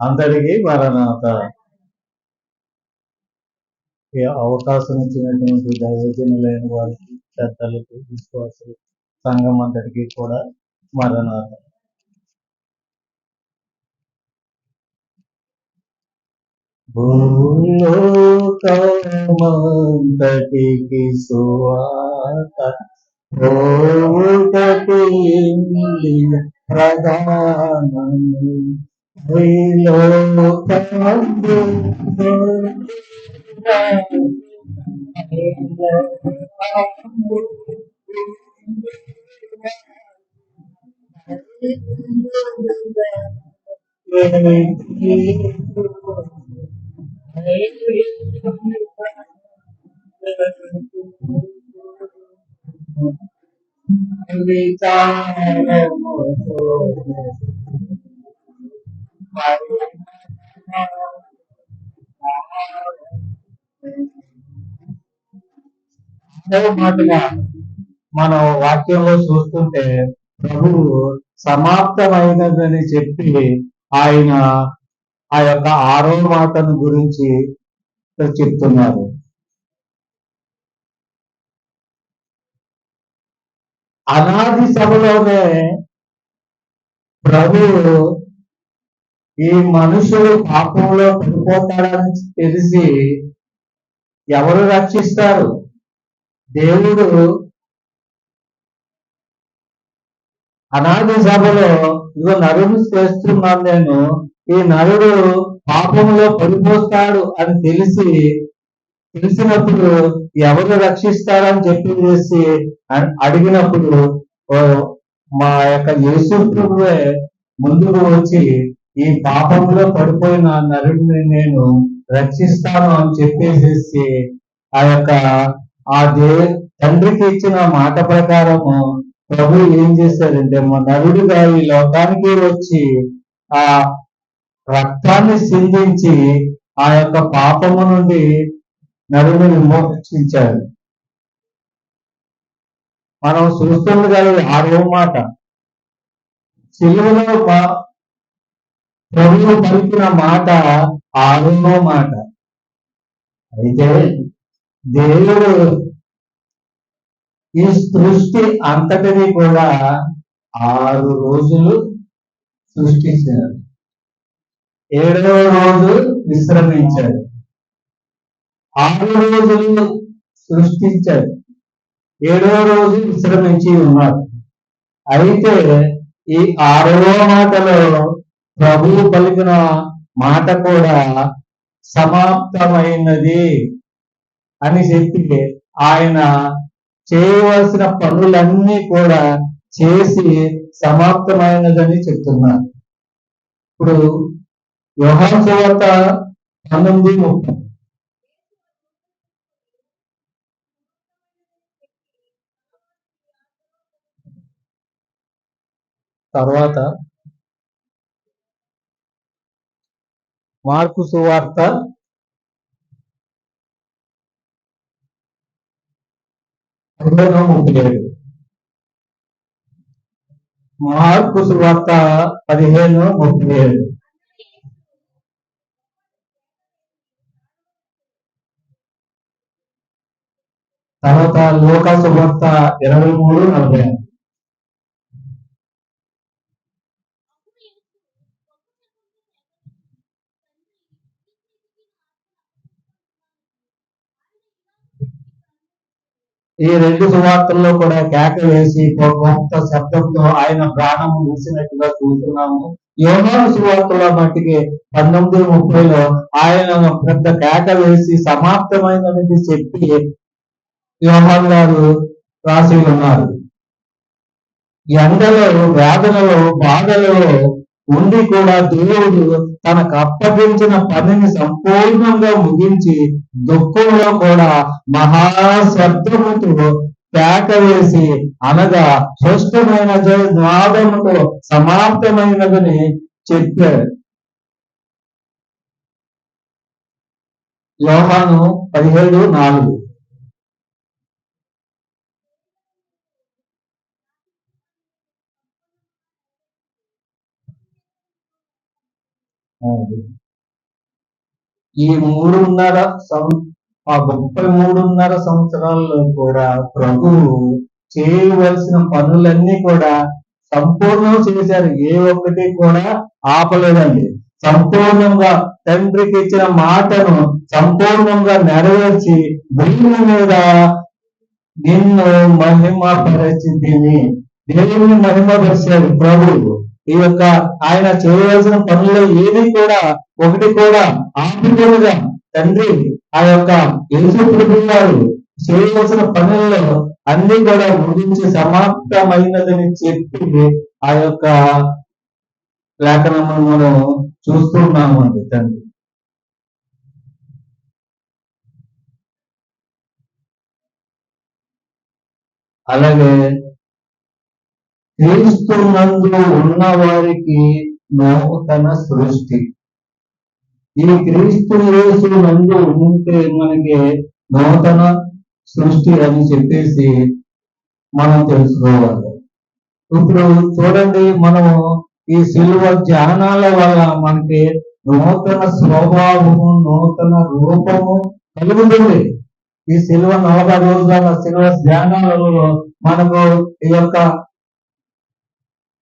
అందరికీ మరణాత ఈ అవకాశం ఇచ్చినటువంటి దైవజనులైన వారికి పెద్దలకు విశ్వాసులు సంఘం అంతటికీ కూడా మరణాత భూలోకమంతటికి సువాత vì lộ cách mất buồn thương đang vì ta là một người మాటగా మనం వాక్యంలో చూస్తుంటే ప్రభువు సమాప్తమైనదని చెప్పి ఆయన ఆ యొక్క ఆరో మాటను గురించి చెప్తున్నారు. అనాది సభలోనే ప్రభువు ఈ మనుషులు పాపంలో పడిపోతాడని తెలిసి ఎవరు రక్షిస్తారు? దేవుడు అనాది సభలో ఇదిగో నరుడు చేస్తున్నాను నేను ఈ నరుడు పాపంలో పడిపోతాడు అని తెలిసి తెలిసినప్పుడు ఎవరు రక్షిస్తారని చెప్పి చేసి అడిగినప్పుడు ఓ మా యొక్క యేసు ప్రభువే ముందుకు వచ్చి ఈ పాపంలో పడిపోయిన నరుడిని నేను రక్షిస్తాను అని చెప్పేసేసి ఆ యొక్క ఆ దే తండ్రికి ఇచ్చిన మాట ప్రకారము ప్రభు ఏం చేశారంటే మా నరుడిగా ఈ లోకానికి వచ్చి ఆ రక్తాన్ని సిందించి ఆ యొక్క పాపము నుండి నరుని విమోచించారు మనం చూస్తుంది కదా ఈ ఆరో మాట సిలువలో ప్రభువు పలికిన మాట ఆరో మాట. అయితే దేవుడు ఈ సృష్టి అంతటిని కూడా ఆరు రోజులు సృష్టించాడు. ఏడవ రోజు విశ్రమించాడు. ఆరు రోజులు సృష్టించాడు. ఏడవ రోజు విశ్రమించి ఉన్నారు అయితే ఈ ఆరవ మాటలో ప్రభువు పలికిన మాట కూడా సమాప్తమైనది అని చెప్పి ఆయన చేయవలసిన పనులన్నీ కూడా చేసి సమాప్తమైనదని చెప్తున్నారు. ఇప్పుడు యోహాన్ సువార్త పంతొమ్మిది ముప్పై. తర్వాత మార్కు సువార్త పదిహేను మార్కు సువార్త పదిహేను ముప్పై ఏడు తర్వాత లోక సువార్త ఇరవై మూడు నలభై ఆరు. ఈ రెండు సువార్తల్లో కూడా కేక వేసి ఒక గొప్ప శబ్దంతో ఆయన ప్రాణం ముగిసినట్టుగా చూస్తున్నాము. యోనాను సువార్తలో మట్టికి పంతొమ్మిది ముప్పైలో ఆయన ఒక పెద్ద కేక వేసి సమాప్తమైనది చెప్పి యోహాన్ గారు రాసి ఉన్నారు. ఎండలో వేదనలో బాధలలో ఉండి కూడా దేవుడు తనకు అప్పగించిన పనిని సంపూర్ణంగా ముగించి దుఃఖంలో కూడా మహాశబ్దముతో కేక వేసి అనగా స్పష్టమైన జ- నాదముతో సమాప్తమైనదని చెప్పాడు యోహాను పదిహేడు నాలుగు. ఈ మూడున్నర సం ఆ ముప్పై మూడున్నర సంవత్సరాల్లో కూడా ప్రభువు చేయవలసిన పనులన్నీ కూడా సంపూర్ణం చేశారు. ఏ ఒక్కటి కూడా ఆపలేదండి. సంపూర్ణంగా తండ్రికి ఇచ్చిన మాటను సంపూర్ణంగా నెరవేర్చి భూమి మీద నిన్ను మహిమ పరిస్థితిని దేవుని మహిమ పరిచాడు ప్రభువు ఈ యొక్క ఆయన చేయవలసిన పనుల్లో ఏది కూడా ఒకటి కూడా ఆపుకోగా తండ్రి ఆ యొక్క ఎదురు ప్రభు చేయవలసిన పనుల్లో అన్ని కూడా ముగించి సమాప్తమైనదని చెప్పి ఆ యొక్క లేఖనమును మనం చూస్తున్నాము అండి తండ్రి. అలాగే క్రీస్తునందు ఉన్న వారికి నూతన సృష్టి. ఈ క్రీస్తు యేసు నందు ఉంటే మనకి నూతన సృష్టి అని చెప్పేసి మనం తెలుసుకోవాలి. ఇప్పుడు చూడండి మనము ఈ శిల్వ ధ్యానాల వల్ల మనకి నూతన స్వభావము నూతన రూపము కలుగుతుంది. ఈ శిల్వ నలభై రోజుల శిల్వ ధ్యానాలలో మనకు ఈ యొక్క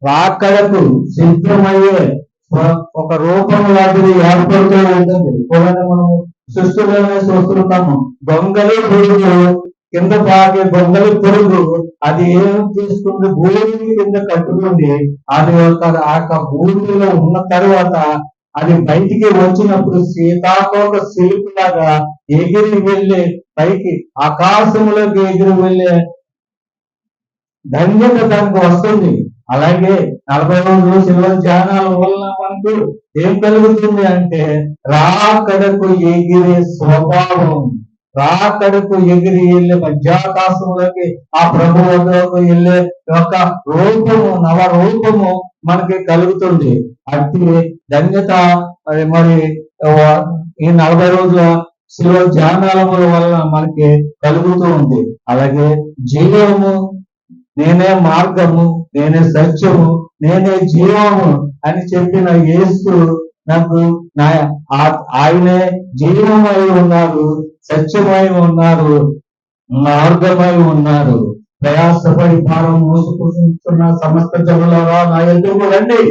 రాకడకు సిద్ధమయ్యే ఒక- రూపం లాంటిది ఏర్పడుతూ ఉంటుంది. చూడండి మనం సృష్టిలోనే చూస్తున్నాము దొంగలి పురుగు కింద పాకే దొంగలి పురుగు అది ఏం చేస్తుంది? భూమి కింద కట్టుకుంది. అది ఒక ఆ యొక్క భూమిలో ఉన్న తర్వాత అది బయటికి వచ్చినప్పుడు సీతాకోక సిలుపులాగా ఎగిరి వెళ్ళే పైకి ఆకాశంలోకి ఎగిరి వెళ్ళే ధన్యత దానికి వస్తుంది. అలాగే నలభై రోజులు శిలువ ధ్యానాల వలన మనకు ఏం కలుగుతుంది అంటే రాకడకు ఎగిరే స్వభావం. రాకడకు ఎగిరి వెళ్ళే మధ్యాకాశంలోకి ఆ ప్రభు వద్దకు వెళ్ళే యొక్క రూపము నవ రూపము మనకి కలుగుతుంది. అది ధన్యత మరి మరి ఈ నలభై రోజుల శిలువ ధ్యానాల వలన మనకి కలుగుతూ ఉంది. అలాగే జీవము నేనే మార్గము నేనే సత్యము నేనే జీవము అని చెప్పిన యేసు నాకు నా ఆయనే జీవమై ఉన్నారు సత్యమై ఉన్నారు మార్గమై ఉన్నారు. ప్రయాసపడి భారం మోసుకుంటున్న సమస్త జనులారా నా ఎందుకు రండి.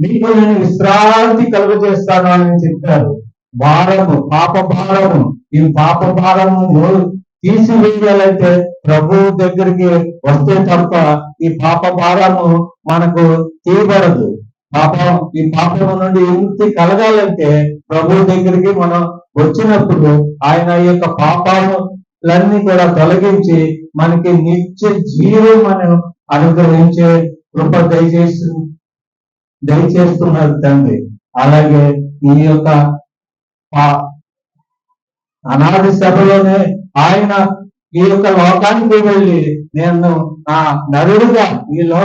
మీకు నేను విశ్రాంతి కలుగజేస్తాను అని చెప్పారు. భారము పాప భారము ఈ పాప భారము తీసివేయాలంటే ప్రభు దగ్గరికి వస్తే తప్ప ఈ పాప భారము మనకు తీయబడదు. పాపం ఈ పాపం నుండి విముక్తి కలగాలంటే ప్రభు దగ్గరికి మనం వచ్చినప్పుడు ఆయన ఈ యొక్క పాపాలన్నీ కూడా తొలగించి మనకి నిత్య జీవం మనం అనుగ్రహించే కృప దయచేసి దయచేస్తున్నారు తండ్రి. అలాగే ఈ యొక్క అనాది సభలోనే ఆయన ఈ యొక్క లోకానికి వెళ్ళి నేను నా నరుడుగా ఈలో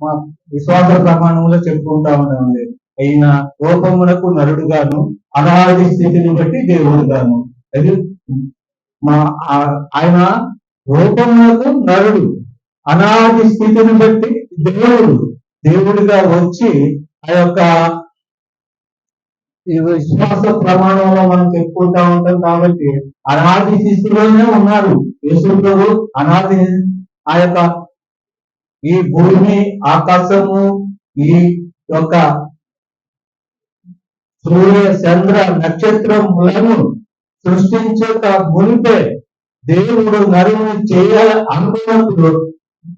మా విశ్వాస ప్రమాణంలో చెప్పుకుంటా ఉన్నామండి అయిన రూపమునకు నరుడుగాను అనాది స్థితిని బట్టి దేవుడుగాను. అది మా ఆ- ఆయన రూపములకు నరుడు అనాది స్థితిని బట్టి దేవుడు దేవుడిగా వచ్చి ఆ యొక్క ఈ విశ్వాస ప్రమాణంలో మనం చెప్పుకుంటా ఉంటాం కాబట్టి అనాది స్థితిలోనే ఉన్నారు. యేసు ప్రభు అనాది ఆ యొక్క ఈ భూమి ఆకాశము ఈ యొక్క సూర్య చంద్ర నక్షత్రములను సృష్టించక మునిపే దేవుడు నరుని చేయాలి అనుకున్నప్పుడు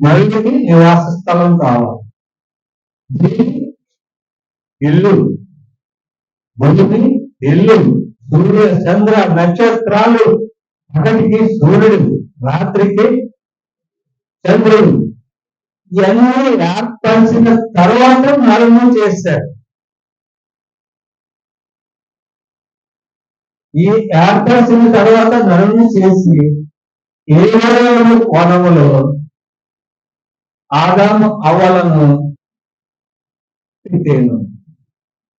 నరుడికి నివాస స్థలం కావాలి. ఇల్లు. భూమి ఇల్లు సూర్య చంద్ర నక్షత్రాలు పగటికి సూర్యుడు రాత్రికి చంద్రుడు. ఇవన్నీ ఏర్పరిచిన తర్వాత నరును చేశాడు. ఈ ఏర్పరిచిన తర్వాత నరుని చేసి ఏడు వనములో ఆదాము అవ్వాలను పెట్టాను.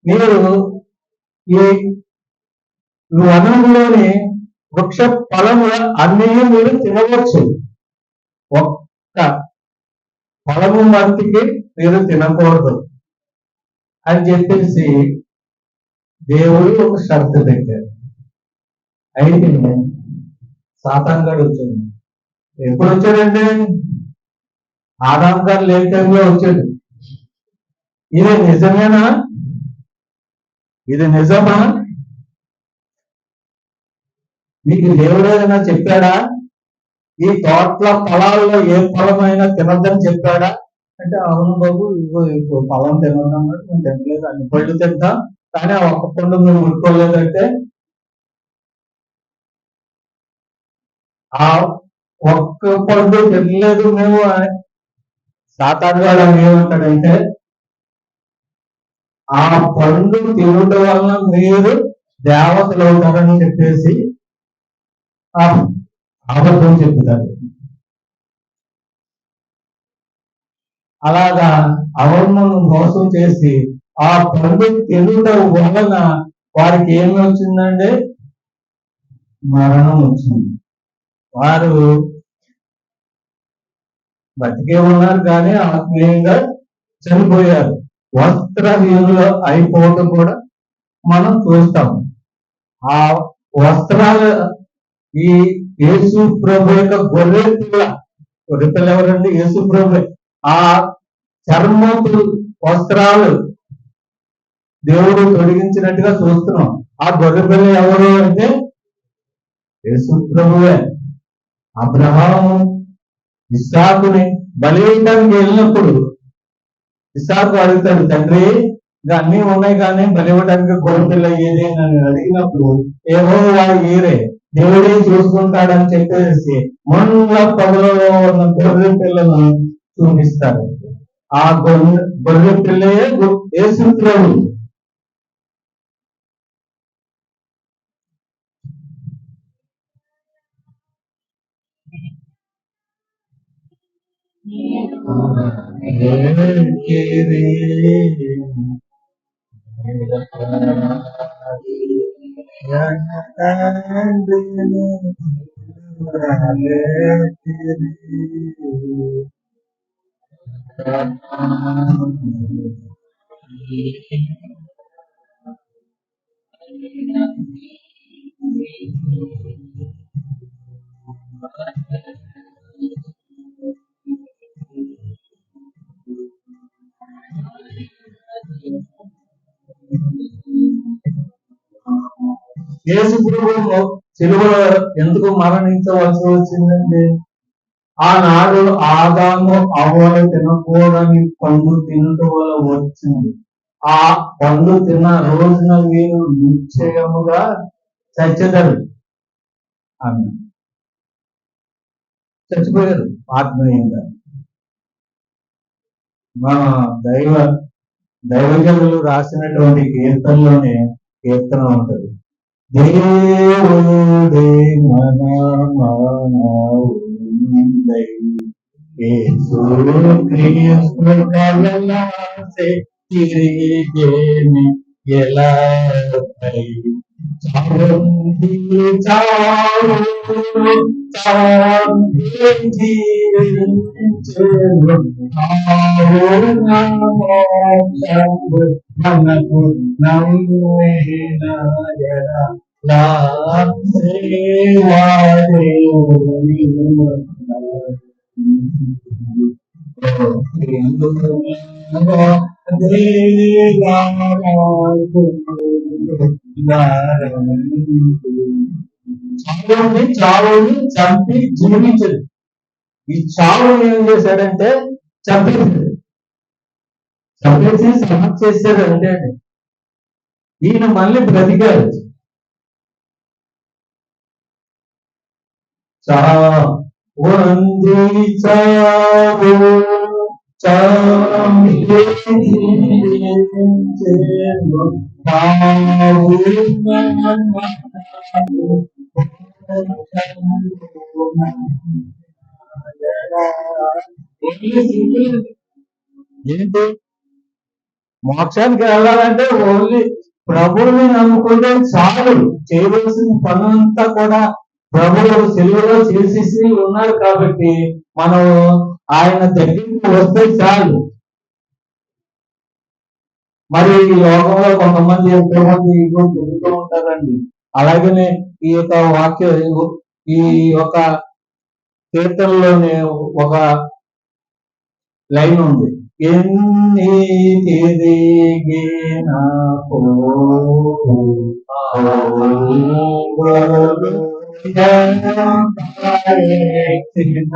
మీరు ఈ వనంలోని వృక్ష ఫలముల అన్నీ మీరు తినవచ్చు. ఒక్క ఫలము మట్టికి మీరు తినకూడదు. అని చెప్పేసి దేవుడు ఒక షరతు పెట్టారు అయితే సాతాన్ వచ్చింది ఎప్పుడు వచ్చాడండి ఆదాం గారు లేని టైంలో వచ్చాడు. ఇది నిజమేనా? ఇది నిజమా? నీకు దేవుడు ఏదైనా చెప్పాడా? ఈ తోటల పొలాల్లో ఏ ఫలమైనా తినద్దని చెప్పాడా? అంటే అవును బాబు ఇగో ఇంకో పొలం తినదన్నాడు మేము తినలేదు. అన్ని పళ్ళు తింటాం. కానీ ఆ ఒక్క పండు మేము ఉడుకోలేదంటే ఆ ఒక్క పండు తినలేదు మేము సాతాడు సాతాన్ ఏమంటాడంటే ఆ పండు తినడం వలన మీరు దేవతలు అవుతారని చెప్పేసి ఆ అబద్ధం చెప్తారు. అలాగా అవర్ణను మోసం చేసి ఆ పండు తినడం వలన వారికి ఏమి వచ్చిందండి? మరణం వచ్చింది. వారు బతికే ఉన్నారు కానీ ఆత్మీయంగా చనిపోయారు. వస్త్రహీనులు అయిపోవటం కూడా మనం చూస్తాం ఆ వస్త్రాలు ఈ యేసు ప్రభు యొక్క గొర్రె పిల్ల గొర్రె పిల్ల ఎవరండి? యేసు ప్రభు. ఆ చర్మపు వస్త్రాలు దేవుడు తొలగించినట్టుగా చూస్తున్నాం. ఆ గొర్రె పిల్ల ఎవరు అంటే? యేసు ప్రభువే. అబ్రహాము ఇస్సాకుని బలివేయడానికి వెళ్ళినప్పుడు ఇసాకు అడుగుతాడు తండ్రి ఇంకా అన్ని ఉన్నాయి కానీ బలివ్వడానికి గొర్రె పిల్ల అని అడిగినప్పుడు ఏవో వాడు ఏరే దేవుడే చూసుకుంటాడని చెప్పేసి మొన్న పగలలో ఉన్న గొర్రె పిల్లను చూపిస్తాడు. ఆ గొర్రె గొర్రె పిల్లయే గు- యేసు ప్రభు యేసు ప్రభు సిలువలో ఎందుకు మరణించవలసి వచ్చిందండి ఆనాడు ఆదాము అవ్వలు తినకూడని పండు తినటం వల్ల వచ్చింది. ఆ పండు తిన్న రోజున మీరు నిశ్చయముగా చచ్చెదరు ఆమె చచ్చిపోయారు ఆత్మీయంగా. మా దైవ దైవజనులు రాసినటువంటి కీర్తనలోనే కీర్తన ఉంటుంది. దేవుడే మన మానవుడై యేసు క్రీస్తు కలలాసే తిరిగేమి ఎలాపై చావంది చావు చావంది జీవించెను చావు నామోక్షము మనకు నమ్మిన ఎడల సేవాదేవుని చావుని చావుని చంపి జీవించదు. ఈ చావుని ఏం చేశాడంటే చంపేశాడు. చంపేసి సమస్య చేశాడు అంటే ఈయన మళ్ళీ బ్రతికాడు. చావంది చావు. చావు. ఏంటి? మోక్షానికి వెళ్ళాలంటే ఓన్లీ ప్రభువుని నమ్ముకుంటే చాలు. చేయవలసిన పనులంతా కూడా ప్రభువు సెలవులో చేసేసి ఉన్నారు కాబట్టి మనం ఆయన దగ్గరికి వస్తే చాలు. మరి ఈ లోకంలో కొంతమంది ఎంతో మంది ఇగో తిరుగుతూ ఉంటారండి. అలాగనే ఈ యొక్క వాక్య ఈ యొక్క కీర్తనలోనే ఒక లైన్ ఉంది. ఎన్ని తిరిగిన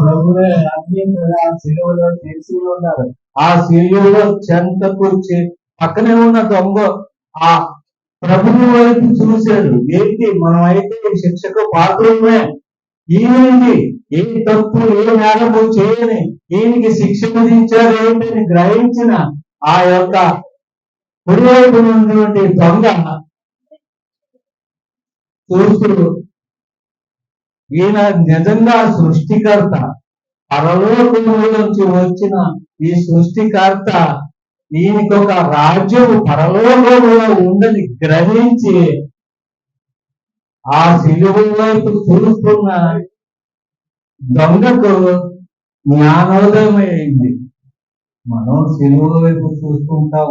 ప్రభువే అన్ని కూడా సిలువలో చేసి ఉన్నారు ఆ శిలువలో చెంతకు చే- పక్కనే ఉన్న దొంగ ఆ ప్రభుని వైపు చూశాడు ఏంటి మనం అయితే శిక్షకు పాత్రమే ఈయనకి ఏ తప్పు ఏ నేరము చేయని ఈయనకి శిక్ష విధించారు ఏంటని గ్రహించిన ఆ యొక్క కుడివైపు ఉన్నటువంటి దొంగ చూస్తూ ఈయన నిజంగా సృష్టికర్త. పరలోకంలోంచి వచ్చిన ఈ సృష్టికర్త ఈయనకి ఒక రాజ్యం పరలోకంలో ఉందని గ్రహించి ఆ సిలువ వైపు చూస్తున్న దొంగకు జ్ఞానోదయం అయింది మనం సిలువ వైపు చూస్తుంటాం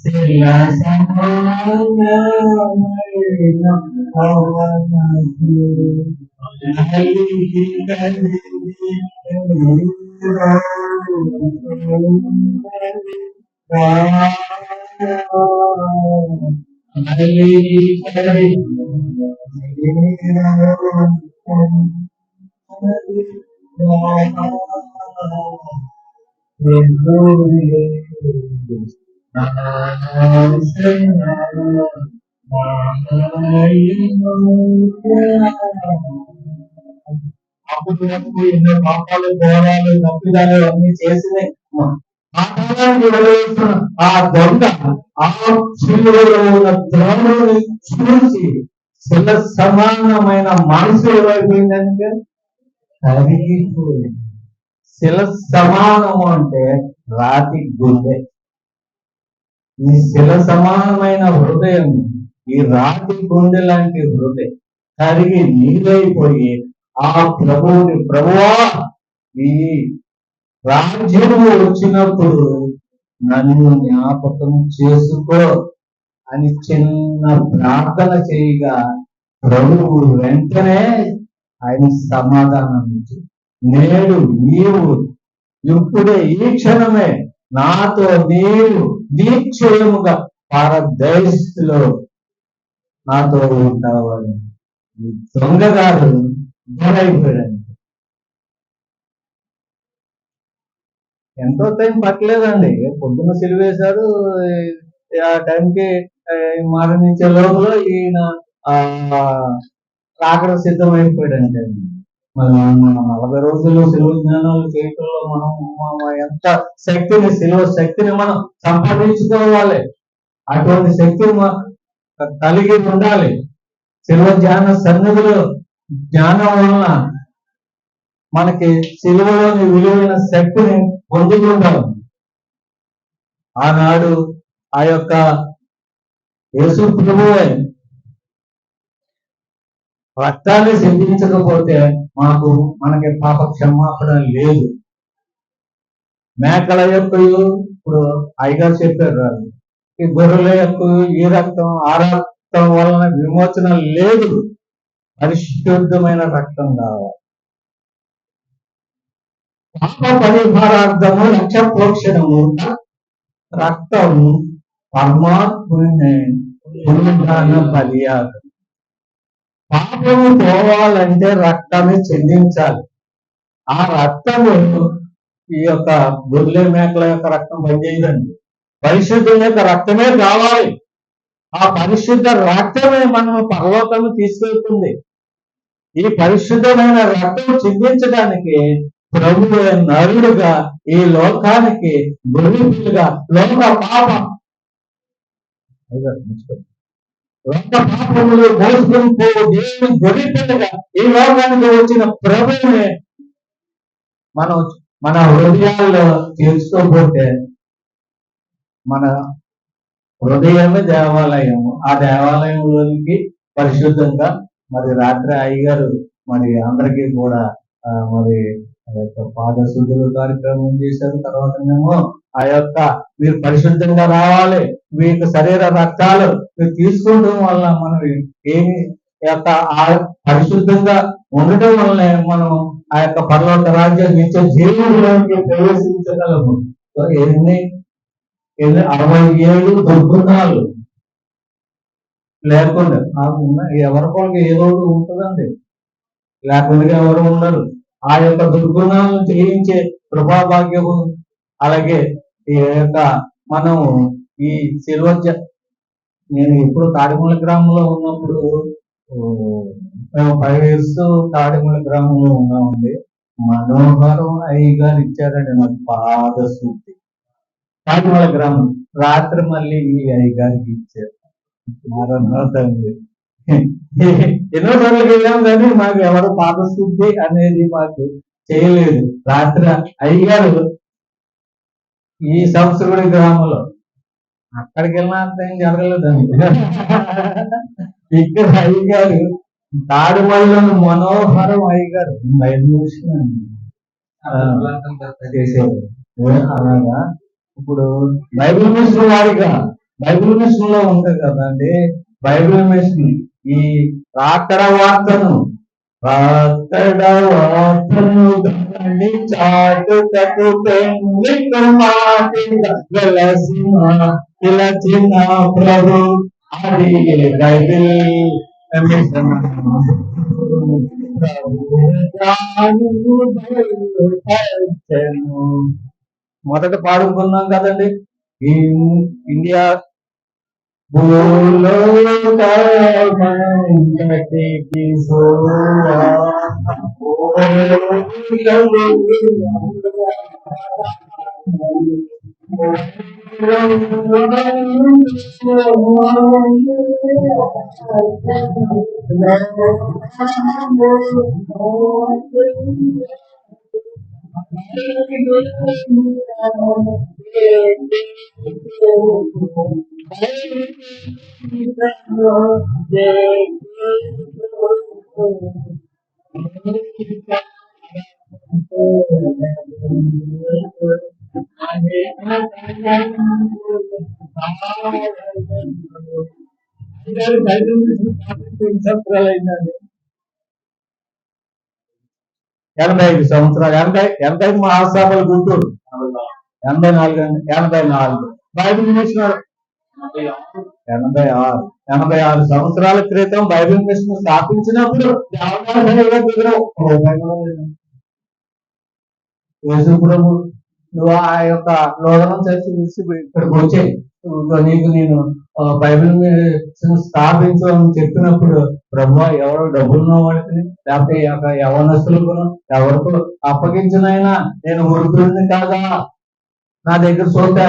Sila sangalayam awanasi Thank you. అప్పుడు ఎన్నో పాపాలు ఘోరాలు తప్పిదాలు అన్ని చేసినాయి ఆ కాలానికి ఆ దొంగ ఆ శిలువలో ఉన్న ద్రోణుని చూసి శిల సమానమైన మనసు ఏమైపోయిందంటే కరిగిపోయింది. శిల సమానము అంటే రాతి గుండె. నీ శిల సమానమైన హృదయం ఈ రాతి గుండె లాంటి హృదయం కరిగి నీరైపోయి ఆ ప్రభువుని ప్రభువా ఈ రాజ్యము వచ్చినప్పుడు నన్ను జ్ఞాపకం చేసుకో అని చిన్న ప్రార్థన చేయగా ప్రభువు వెంటనే ఆయన సమాధానం నేడు నీవు ఇప్పుడే ఈ క్షణమే నాతో నీవు నిశ్చయముగా పారదైస్లో నాతో ఉంటావని. ఈ దొంగగారు దొరైపోయాడు. ఎంతో టైం పట్టలేదండి. పొద్దున్న సిలివేశారు ఆ టైంకి మరణించే లోపల ఈయన ఆ రాకడ సిద్ధమైపోయాడంటే మరి మనం నలభై రోజులు సెలవు జ్ఞానాలు చేయటంలో మనం మనం ఎంత శక్తిని సిలువ శక్తిని మనం సంపాదించుకోవాలి. అటువంటి శక్తిని కలిగి ఉండాలి. సిలువ జ్ఞాన సన్నిధిలో జ్ఞానం వలన మనకి సిలువలోని విలువైన శక్తిని పొందుకుంటాం. ఆనాడు ఆ యొక్క యేసు ప్రభువే రక్తాన్ని చెల్లించకపోతే మాకు మనకి పాప క్షమాపణ లేదు. మేకల యొక్క ఇప్పుడు అయ్యగారు చెప్పారు ఈ గొర్రెల యొక్క ఈ రక్తం ఆ రక్తం వలన విమోచన లేదు. పరిశుద్ధమైన రక్తం కావాలి. పాప పరిహారార్థము లక్ష ప్రోక్షణము రక్తము పరమాత్మ పునరుద్ధాన బలియాగం పాపము పోవాలంటే రక్తాన్ని చెందించాలి. ఆ రక్తము ఈ యొక్క గొర్రె మేకల యొక్క రక్తం పనిచేయదండి. పరిశుద్ధుల యొక్క రక్తమే కావాలి. ఆ పరిశుద్ధ రక్తమే మనం పరలోకం తీసుకెళ్తుంది. ఈ పరిశుద్ధమైన రక్తం చిందించడానికి ప్రభు నరుడుగా ఈ లోకానికి గొర్రెలుగా లోక పాప. లోక పాపములు మోసుకొని పో దేవుని గొర్రెపిల్లగా ఈ లోకానికి వచ్చిన ప్రభువునే మనం మన హృదయాల్లో తీర్చుకోకపోతే మన హృదయమే దేవాలయము ఆ దేవాలయంలోనికి పరిశుద్ధంగా మరి రాత్రి అయ్యగారు మరి అందరికీ కూడా మరి ఆ యొక్క పాద కార్యక్రమం చేశారు. తర్వాత మేము ఆ యొక్క మీరు పరిశుద్ధంగా రావాలి మీ యొక్క శరీర రక్తాలు మీరు తీసుకోవడం వల్ల మనం ఏమి యొక్క పరిశుద్ధంగా ఉండటం వల్ల మనం ఆ యొక్క పర్వత రాజ్యం నిత్య జీవులోకి ప్రవేశించగలము. ఎన్ని ఎన్ని అరవై ఏడు దుర్గుణాలు లేకుండా నాకు ఏదో ఒకటి ఉంటుందండి? లేకుండా ఎవరు ఉండరు. ఆ యొక్క దుర్గుణాలను జయించే కృపాభాగ్యము అలాగే ఈ యొక్క మనం ఈ సిల్వర్ నేను ఇప్పుడు తాడిమూల గ్రామంలో ఉన్నప్పుడు మేము ఫైవ్ ఇయర్స్ తాడిమూల గ్రామంలో ఉన్నామండి. మనోహరం అయ్య గారు ఇచ్చారండి నాకు పాద శుద్ధి తాడిమూల గ్రామం రాత్రి మళ్ళీ ఈ అయ్య గారికి ఇచ్చారు. మారన్నతండి ఎన్నో సార్లు వెళ్ళాం కానీ మాకు ఎవరు పాద శుద్ధి అనేది మాకు చేయలేదు. రాత్రి అయ్యగారు ఈ సంస్కృతి గ్రామంలో. అక్కడికి వెళ్ళినా అంత ఏం జరగలేదండి ఇక్కడ అయ్యగారు తాడుమల్లిలోని మనోహరం అయ్యగారు. ఐదు నిమిషాలు చేసేది అలాగా. ఇప్పుడు బైబిల్ మిషన్ వారిగా బైబిల్ మిషన్లో ఉంటుంది కదండి బైబిల్ మిషన్ ఈ రాకడ వార్తను రాకడ చాటుటకు పెళ్ళి కుమార్తెగా వెలసిన పిలచిన ప్రభు అది బైబిల్ మొదట పాడుకున్నాం కదండి. ఇన్- ఇండియా భూలోకమంతటికి సోయా. సంవత్సరాలైందండి ఎనభై ఐదు సంవత్సరాలు ఎనభై ఎనభై ఐదు మహాసభలు గుంటూరు. ఎనభై నాలుగు ఎనభై నాలుగు. బైబిల్ మిషన్ ఎనభై ఆరు. ఎనభై ఆరు సంవత్సరాల క్రితం బైబిల్ మిషన్ స్థాపించినప్పుడు యేసు ప్రభు నువ్వు ఆ యొక్క లోదనం చేసి ఇక్కడికి వచ్చాయి నీకు నేను బైబిల్ మిషన్ స్థాపించు అని చెప్పినప్పుడు బ్రహ్మ ఎవరు డబ్బులున్న వాడికి లేకపోతే యొక్క యవనస్తులకు ఎవరికో అప్పగించినైనా నేను వృద్ధుడిని కాదా? నా దగ్గర చూస్తే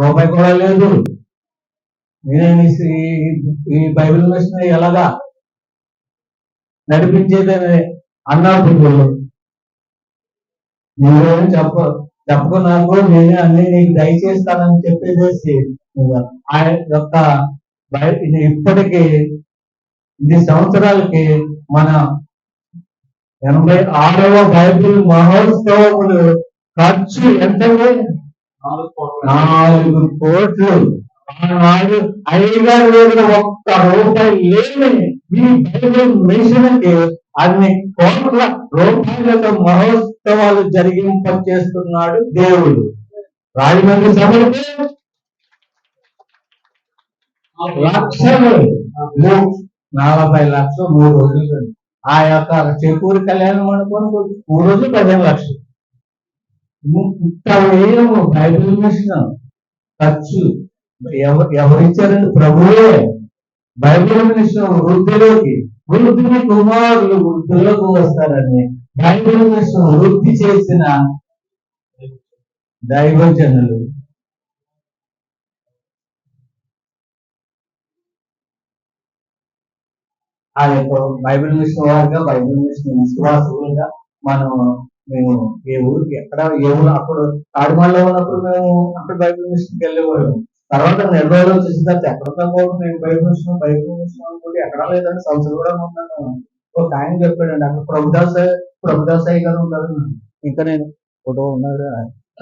రూపాయి కూడా లేదు. నేను ఈ- బైబిల్ మిషన్ ఎలాగా నడిపించేదని అన్నప్పుడు నువ్వేం చెప్ప చెప్పుకున్నాకు నేనే అన్ని నీకు దయచేస్తానని చెప్పేసి ఆయన యొక్క ఇది ఇప్పటికి ఇన్ని సంవత్సరాలకి మన ఎనభై ఆరవ బైబిల్ మహోత్సవములు ఖర్చు ఎంత నాలుగు కోట్లు. వాడు ఐదారు దగ్గర ఒక్క రూపాయి లేని మీ బైబిల్ మిషన్కి అన్ని కోట్ల రూపాయలతో మహోత్సవాలు జరిగింప చేస్తున్నాడు దేవుడు. రాజమండ్రి సభలకి లక్షలు నలభై లక్షలు మూడు రోజులు ఆ యొక్క చెకూరి కళ్యాణం అనుకోని మూడు రోజులు పదిహేను లక్షలు. ఇంత వేయము బైబిల్ మిషన్ ఖర్చు ఎవరిచ్చారు? ప్రభువే. బైబిల్ మిషన్ వృద్ధిలోకి వృద్ధిని కుమారులు వృద్ధులకు వస్తారని బైబిల్ మిషన్ వృద్ధి చేసిన దైవజనులు. ఆ యొక్క బైబిల్ మిషన్ వారుగా బైబిల్ మిషన్ విశ్వాసులుగా మనం మేము ఏ ఊరికి ఎక్కడ ఏ ఊరు అప్పుడు తాడిమల్లో ఉన్నప్పుడు మేము అక్కడ బైబిల్ మిషన్కి వెళ్ళేవాళ్ళం. తర్వాత నెల రోజులు వచ్చేసిన తర్వాత ఎక్కడ కూడా మేము బైబిల్ మిషన్ బైబిల్ మిషన్ అనుకుంటే ఎక్కడా లేదండి. సంవత్సరం కూడా ఉన్నాను ఒక ఆయన చెప్పాడండి. అక్కడ ప్రభుదాస్ ప్రభుదాస్ అయ్య గారు ఉన్నారు ఇంకా నేను ఫోటో ఉన్నారు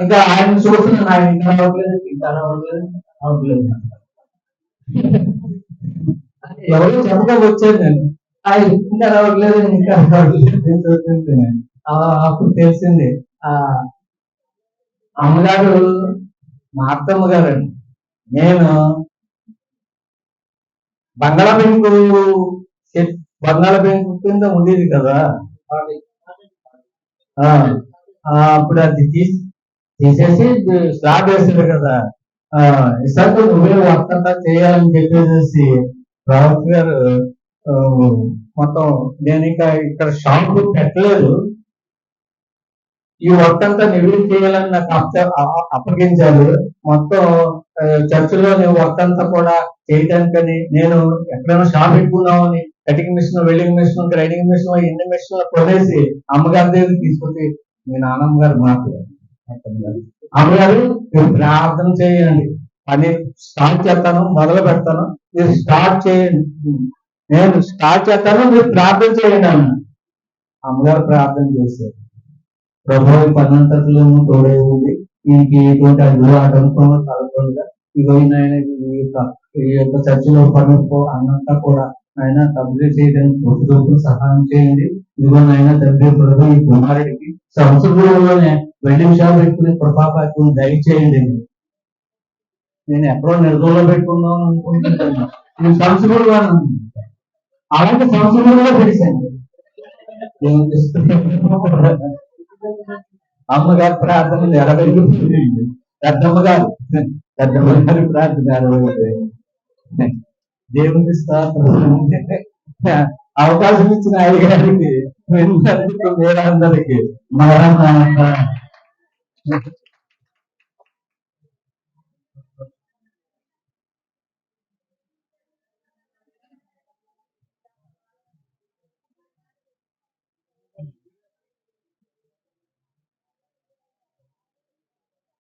ఇంకా ఆయన చూస్తున్నాను ఆయన ఇంకా రావట్లేదు. ఇంకా రావట్లేదు. రావట్లేదు. ఎవరు చెప్పగా వచ్చాను నేను. ఆ ఇంకా రావట్లేదు. ఇంకా రావట్లేదు. అప్పుడు తెలిసింది. ఆ అమ్మగారు మా అత్తమ్మ గారండి. నేను బంగాళ బెంకు బంగాళ బెంకు కింద ఉండేది కదా. అప్పుడు అది తీసి తీసేసి స్లాబ్ వేసాడు కదా. ఆ నువ్వే వర్క్ చేయాలని చెప్పేసి రావత్ గారు మొత్తం నేను ఇంకా ఇక్కడ షాంపు పెట్టలేదు. ఈ వర్క్ అంతా నువ్వే చేయాలని నాకు అప్ప- అప్పగించారు. మొత్తం ఆ, చర్చిలో నేను వర్క్ అంతా కూడా చేయడానికని నేను ఎక్కడైనా shop పెట్టుకుందామని cutting machine welding machine grinding machine ఎన్ని మిషన్ కొనేసి అమ్మగారి దగ్గర తీసుకొచ్చి మీ నాన్నమ్మ గారు మాట్లాడారు అమ్మగారు మీరు ప్రార్థన చేయండి. పని స్టార్ట్ చేస్తాను మొదలు పెడతాను. మీరు స్టార్ట్ చేయండి. నేను స్టార్ట్ చేస్తాను మీరు ప్రార్థన చేయండి అన్న అమ్మగారు ప్రార్థన చేశారు. ప్రభు ఈ తోడే ఉంది దీనికి ఎటువంటి అడ్డు ఆటంకం కలగకుండా ఇగో ఆయన ఈ యొక్క ఈ యొక్క చర్చిలో పనుకో అన్నంతా కూడా ఆయన కంప్లీట్ చేయడానికి ప్రభుత్వం సహాయం చేయండి ఇదిగో నాయన తండ్రి ప్రభు ఈ కుమారుడికి సంవత్సరంలోనే వెల్డింగ్ షాప్ పెట్టుకుని ప్రభాపాకు దయచేయండి నేను ఎప్పుడో నిర్గంలో పెట్టుకుందాం అనుకుంటున్నాను నేను సంవత్సరంలో అలాంటి సంవత్సరంలో పెట్టాను అమ్మగారు ప్రార్థనలు అమ్మగారి పెద్దమ్మగారు పెద్దవారి ప్రార్థన దేవుని అవకాశం ఇచ్చిన అయ్యగారికి విన్నందుకు మీరందరికి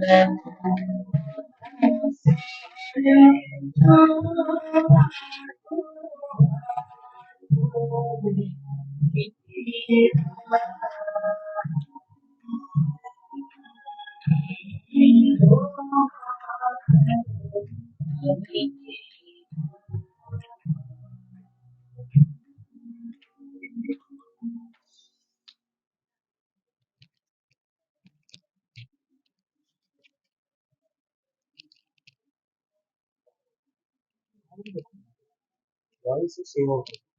మరణాత వాయిస్ sem.